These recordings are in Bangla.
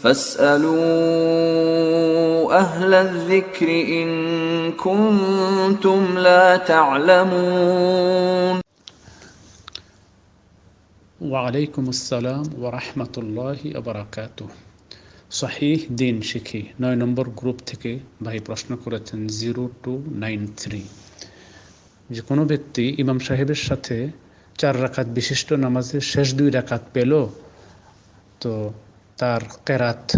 فاسألوا أهل الذكر إن كنتم لا تعلمون ওয়ালাইকুম আসসালাম ওরহমতুল্লাহি আবরাকাত সহিহ দিন শিখি নয় নম্বর গ্রুপ থেকে ভাই প্রশ্ন করেছেন জিরো টু নাইন থ্রি যে কোনো ব্যক্তি ইমাম সাহেবের সাথে চার রাকাত বিশিষ্ট নামাজের শেষ দুই রাকাত পেল তো তার কেরাত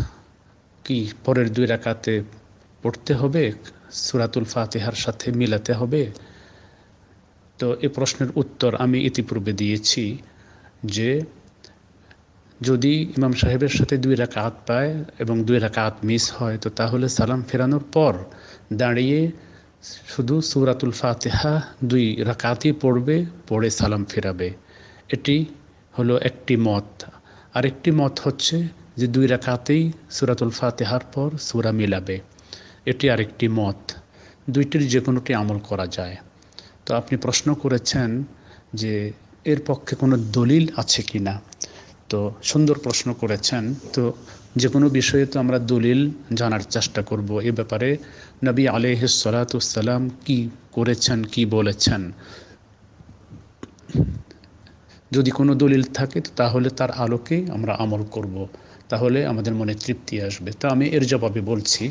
কি পরের দুই রাকাতে পড়তে হবে? সুরাতুল ফাতিহার সাথে মিলাতে হবে? তো এ প্রশ্নের উত্তর আমি ইতিপূর্বে দিয়েছি যে, যদি ইমাম সাহেবের সাথে দুই রাকাত পায় এবং দুই রাকাত মিস হয়, তো তাহলে সালাম ফেরানোর পর দাঁড়িয়ে শুধু সুরাতুল ফাতেহা দুই রাকাতই পড়বে, পড়ে সালাম ফেরাবে। এটি হলো একটি মত। আরেকটি মত হচ্ছে যে দুই রাকাতেই সুরাতুল ফাতেহার পর সুরা মিলাবে। এটি আরেকটি মত। দুইটির যে কোনোটি আমল করা যায়। তো আপনি প্রশ্ন করেছেন যে এর পক্ষে কোনো দলিল আছে কি না তো সুন্দর প্রশ্ন করেছেন। তো যে কোনো বিষয়ে তো আমরা দলিল জানার চেষ্টা করব। এ ব্যাপারে নবী আলহিসালাতুসাল্লাম কি করেছেন, কি বলেছেন? যদি কোনো দলিল থাকে তাহলে তার আলোকে আমরা আমল করব। তাহলে আমাদের মনে তৃপ্তি আসবে তো আমি এর জবাবে বলছি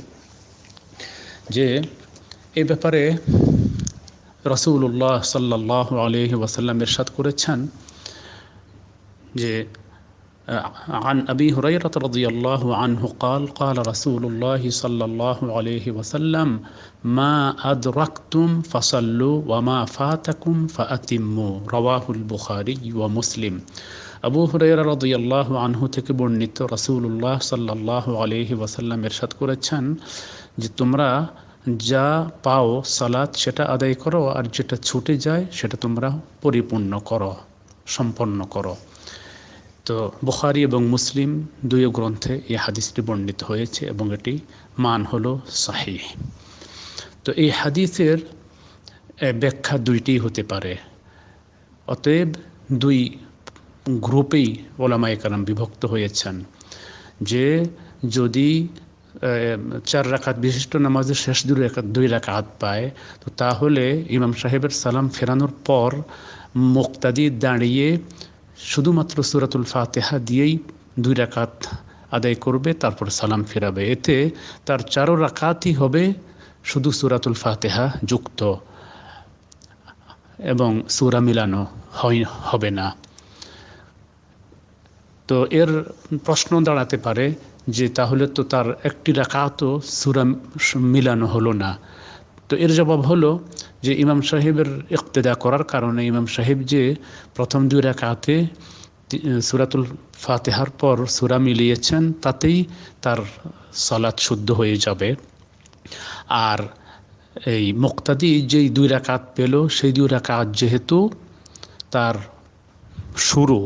যে এ ব্যাপারে রসুল্লাহ সাল্লাহ আলহি ওয়াসাল্লাম এরশাদ করেছেন যে عن أبي هريرة رضي الله عنه قال قال رسول الله صلى الله عليه وسلم ما أدركتم فصلوا وما فاتكم فأتموا رواه البخاري ومسلم আবু হুরাইরা রদিয়াল্লাহ আনহু থেকে বর্ণিত রাসূলুল্লাহ সাল্লাহ আলহি ওয়াসাল্লাম এরশাদ করেছেন যে তোমরা যা পাও সালাদ সেটা আদায় করো আর যেটা ছুটে যায় সেটা তোমরা পরিপূর্ণ করো, সম্পন্ন করো। তো বুখারি এবং মুসলিম দুই গ্রন্থে এই হাদিসটি বর্ণিত হয়েছে এবং এটি মান হলো সাহি তো এই হাদিসের ব্যাখ্যা দুইটি হতে পারে। অতএব দুই গ্রুপেই ওলামায় কালাম বিভক্ত হয়েছেন যে যদি চার রাকাত, বিশিষ্ট নামাজের শেষ দুই রাকাত দুই রাকাত পায়, তো তাহলে ইমাম সাহেবের সালাম ফেরানোর পর মুক্তাদি দাঁড়িয়ে শুধুমাত্র সুরাতুল ফাতেহা দিয়েই দুই রাকাত আদায় করবে, তারপর সালাম ফেরাবে। এতে তার চারো রাকাতই হবে শুধু সুরাতুল ফাতেহা যুক্ত এবং সুরা মিলানো হয়, হবে না। তো এর প্রশ্ন দাঁড়াতে পারে যে তাহলে তো তার একটি রাকাতও সুরা মিলানো হলো না। তো এর জবাব হলো যে ইমাম সাহেবের ইকতেদা করার কারণে ইমাম সাহেব যে প্রথম দুই রাকাতে সুরাতুল ফাতেহার পর সুরা মিলিয়েছেন, তাতেই তার সালাত শুদ্ধ হয়ে যাবে। আর এই মুক্তাদি যেই দুই রাকাত পেল, সেই দুই রাকাত যেহেতু তার শুরু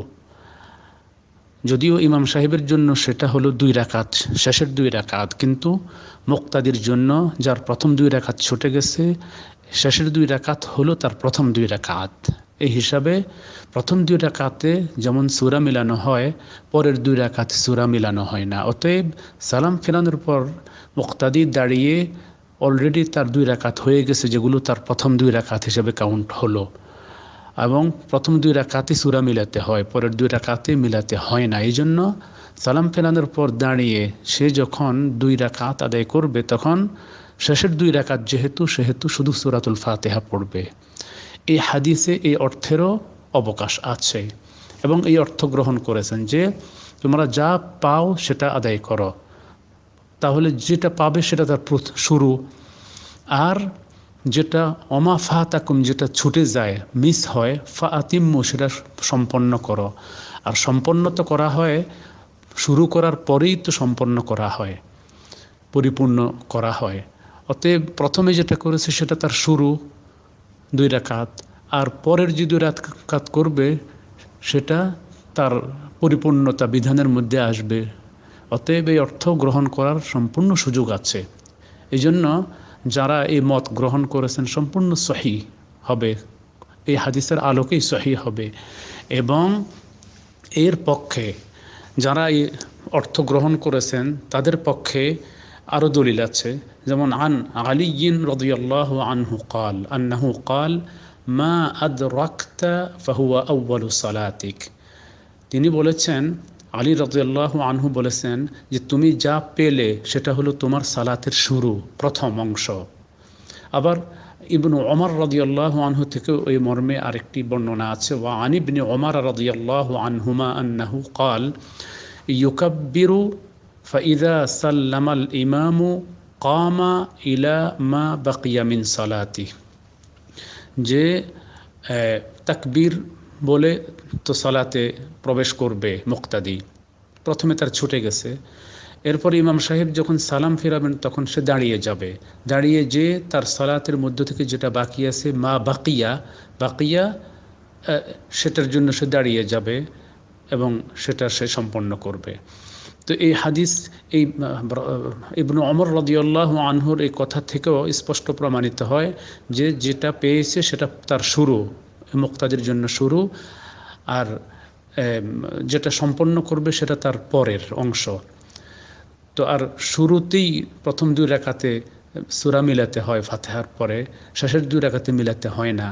যদিও ইমাম সাহেবের জন্য সেটা হলো দুই রাকাত, শেষের দুই রাকাত, কিন্তু মুক্তাদির জন্য যার প্রথম দুই রাকাত ছুটে গেছে, শেষের দুই রাকাত হলো তার প্রথম দুই রাকাত। এই হিসাবে প্রথম দুই রাকাতে যেমন সুরা মিলানো হয়, পরের দুই রাকাতে সুরা মিলানো হয় না। অতএব সালাম ফেরানোর পর মুক্তাদি দাঁড়িয়ে অলরেডি তার দুই রাকাত হয়ে গেছে, যেগুলো তার প্রথম দুই রাকাত হিসেবে কাউন্ট হলো। এবং প্রথম দুই রাকাতে সুরা মিলাতে হয়, পরের দুই রাকাতে মিলাতে হয় না। এই জন্য সালাম ফেরানোর পর দাঁড়িয়ে সে যখন দুই রাকাত আদায় করবে, তখন শেষের দুই রাকাত যেহেতু, সেহেতু শুধু সুরাতুল ফাতেহা পড়বে। এই হাদিসে এই অর্থেরও অবকাশ আছে এবং এই অর্থ গ্রহণ করেছেন যে, তোমরা যা পাও সেটা আদায় করো। তাহলে যেটা পাবে সেটা তার শুরু। আর যেটা অমা ফা তাকুম যেটা ছুটে যায়, মিস হয় ফা আতিম্য সেটা সম্পন্ন করো। আর সম্পন্ন তো করা হয়, শুরু করার পরেই তো সম্পন্ন করা হয়, পরিপূর্ণ করা হয়। অতএব প্রথমে যেটা করেছে সেটা তার শুরু, দুই রাকাত। আর পরের যে দুই রাকাত করবে, সেটা তার পরিপূর্ণতা বিধানের মধ্যে আসবে। অতএব এই অর্থ গ্রহণ করার সম্পূর্ণ সুযোগ আছে। এই জন্য যারা এই মত গ্রহণ করেছেন সম্পূর্ণ সহি হবে। এই হাদিসের আলোকেই সহি হবে। এবং এর পক্ষে যারা এই অর্থ গ্রহণ করেছেন, তাদের পক্ষে আরও দলিল আছে। যেমন, আন আলিয়িন রদিয়াল্লাহ আনহু কাল আন্নাহু কাল, মা আদ রাক্তা ফাহুয়া আউ্বালু সালাতিক তিনি বলেছেন আলী রদিয়াল্লাহ আনহু বলেছেন যে তুমি যা পেলে সেটা হলো তোমার সালাতের শুরু, প্রথম অংশ। আবার ইবনু ওমর রদিয়াল্লাহ আনহু থেকে ওই মর্মে আরেকটি বর্ণনা আছে। ওয়া আনিবনি ওমর রদিয়াল্লাহ আনহুমা আন্নাহু কাল ইউকাব্বিরু ফাইদা সাল্লামাল ইমামু কামা ইলা মা বাকিয়া মিন সালাতি। যে তাকবীর বলে তো সালাতে প্রবেশ করবে মুক্তাদি। প্রথমে তার ছুটে গেছে। এরপর ইমাম সাহেব যখন সালাম ফেরাবেন তখন সে দাঁড়িয়ে যাবে। দাঁড়িয়ে যে তার সালাতের মধ্য থেকে যেটা বাকি আছে, মা বাকিয়া বাকিয়া সেটার জন্য সে দাঁড়িয়ে যাবে এবং সেটা সে সম্পন্ন করবে। তো এই হাদিস, এই ইবনু অমর রদিউল্লাহ আনহুর এই কথা থেকেও স্পষ্ট প্রমাণিত হয় যে যেটা পেয়েছে সেটা তার শুরু। মুক্তাদের জন্য শুরু, আর যেটা সম্পন্ন করবে সেটা তার পরের অংশ। তো আর শুরুতেই প্রথম দুই রেখাতে সুরা মিলাতে হয়, ফাতেহার পরে। শেষের দুই রেখাতে মিলাতে হয় না।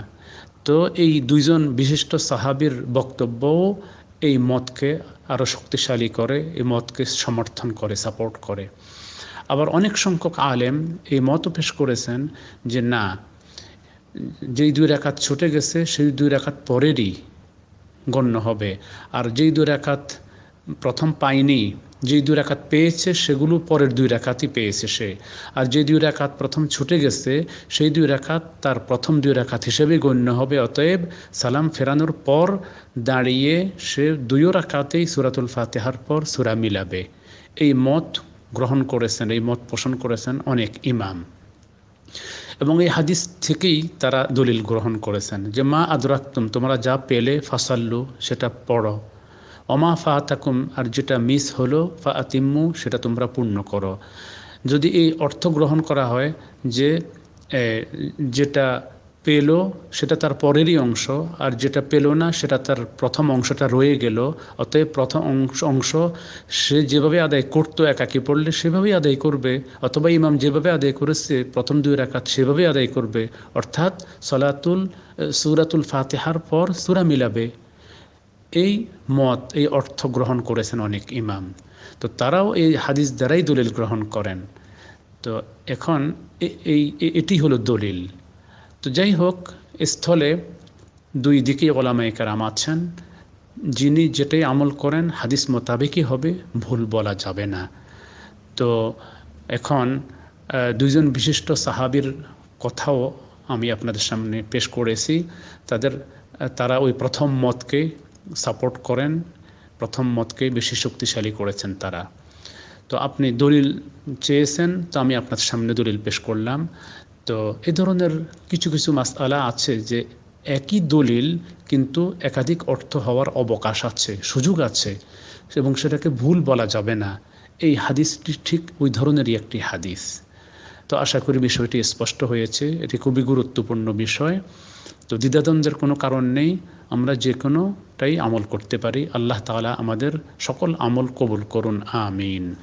তো এই দুইজন বিশিষ্ট সাহাবির বক্তব্যও এই মতকে আরও শক্তিশালী করে, এই মতকে সমর্থন করে সাপোর্ট করে। আবার অনেক সংখ্যক আলেম এই মতও পেশ করেছেন যে, না যেই দুই রেখাত ছুটে গেছে, সেই দুই রেখাত পরেরই গণ্য হবে। আর যেই দুই রেখাত প্রথম পায়নি, যেই দুই রেখাত পেয়েছে, সেগুলো পরের দুই রেখাতই পেয়েছে সে। আর যে দুই রেখাত প্রথম ছুটে গেছে, সেই দুই রেখাত তার প্রথম দুই রেখাত হিসেবে গণ্য হবে। অতএব সালাম ফেরানোর পর দাঁড়িয়ে সে দুইও রাখাতেই সুরাতুল ফাতেহার পর সুরা মিলাবে। এই মত গ্রহণ করেছেন, এই মত পোষণ করেছেন অনেক ইমাম। এবং এই হাদিস থেকেই তারা দলিল গ্রহণ করেছেন যে, মা আদরাক্তুম, তোমরা যা পেলে ফাসাল্লু, সেটা পড়ো। অমা ফা তাকুম আর যেটা মিস হলো ফা আতিম্মু সেটা তোমরা পূর্ণ করো। যদি এই অর্থ গ্রহণ করা হয় যে যেটা পেল, সেটা তার পরেরই অংশ, আর যেটা পেল না, সেটা তার প্রথম অংশটা রয়ে গেল। অতএব প্রথম অংশ অংশ, সে যেভাবে আদায় করতো, একাকি পড়লে সেভাবেই আদায় করবে, অথবা ইমাম যেভাবে আদায় করেছে, প্রথম দুই রাকাত সেভাবেই আদায় করবে। অর্থাৎ সলাতুল, সুরাতুল ফাতেহার পর সুরা মিলাবে। এই মত, এই অর্থ গ্রহণ করেছেন অনেক ইমাম। তো তারাও এই হাদিস দ্বারাই দলিল গ্রহণ করেন। তো এখন এই এটি হলো দলিল। তো যাই হোক স্থলে দুই দিকেই ওলামাই কারাম আছেন। যিনি যেটাই আমল করেন, হাদিস মোতাবেকই হবে, ভুল বলা যাবে না। তো এখন দুইজন বিশিষ্ট সাহাবির কথাও আমি আপনাদের সামনে পেশ করেছি। তাদের তারা ওই প্রথম মতকে সাপোর্ট করেন, প্রথম মতকে বেশি শক্তিশালী করেছেন তারা। তো আপনি দলিল চেয়েছেন, তো আমি আপনার সামনে দলিল পেশ করলাম। তো এ ধরনের কিছু কিছু মাসালা আছে যে একই দলিল কিন্তু একাধিক অর্থ হওয়ার অবকাশ আছে, সুযোগ আছে এবং সেটাকে ভুল বলা যাবে না। এই হাদিসটি ঠিক ওই ধরনেরই একটি হাদিস। তো আশা করি বিষয়টি স্পষ্ট হয়েছে। এটি খুবই গুরুত্বপূর্ণ বিষয়। তো দ্বিধাদ্বন্দ্বের কোনো কারণ নেই। আমরা যে কোনোটাই আমল করতে পারি। আল্লাহ তালা আমাদের সকল আমল কবুল করুন। আমিন।